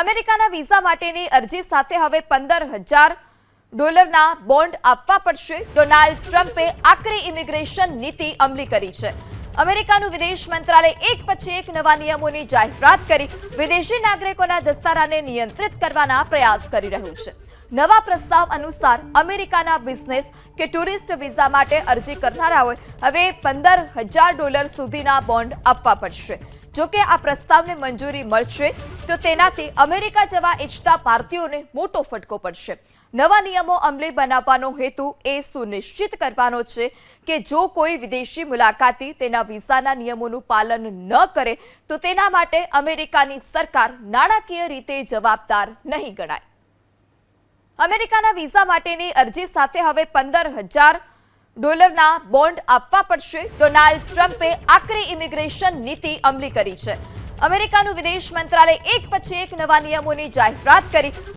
અમેરિકાના વિઝા માટેની અરજી સાથે હવે પંદર હજાર ડોલરના બોન્ડ આપવા પડશે. ડોનાલ્ડ ટ્રમ્પે આકરી ઇમિગ્રેશન નીતિ અમલી કરી છે. અમેરિકાનું વિદેશ મંત્રાલય એક પછી એક નવા નિયમોની જાહેરાત કરી વિદેશી નાગરિકોના દસ્તારાને નિયંત્રિત કરવાના પ્રયાસ કરી રહ્યું છે. નવા પ્રસ્તાવ અનુસાર અમેરિકાના બિઝનેસ કે ટુરિસ્ટ વિઝા માટે અરજી કરનારાઓએ હવે પંદર હજાર ડોલર સુધીના બોન્ડ આપવા પડશે. જો કે આ પ્રસ્તાવને મંજૂરી મળશે, તો તેનાથી અમેરિકા જવા ઈચ્છતા ભારતીયોને મોટો ફટકો પડશે. નવા નિયમો અમલી બનાવવાનો હેતુ એ સુનિશ્ચિત કરવાનો છે કે જો કોઈ વિદેશી મુલાકાતી તેના વિઝાના નિયમોનું પાલન ન કરે, તો તેના માટે અમેરિકાની સરકાર નાણાકીય રીતે જવાબદાર નહીં ગણાય. અમેરિકાના વિઝા માટેની અરજી સાથે હવે પંદર હજાર ડોલરના બોન્ડ આપવા પડશે. ડોનાલ્ડ ટ્રમ્પે આકરી ઇમિગ્રેશન નીતિ અમલી કરી છે. અમેરિકાનું વિદેશ મંત્રાલય એક પછી એક નવા નિયમોની જાહેરાત કરી.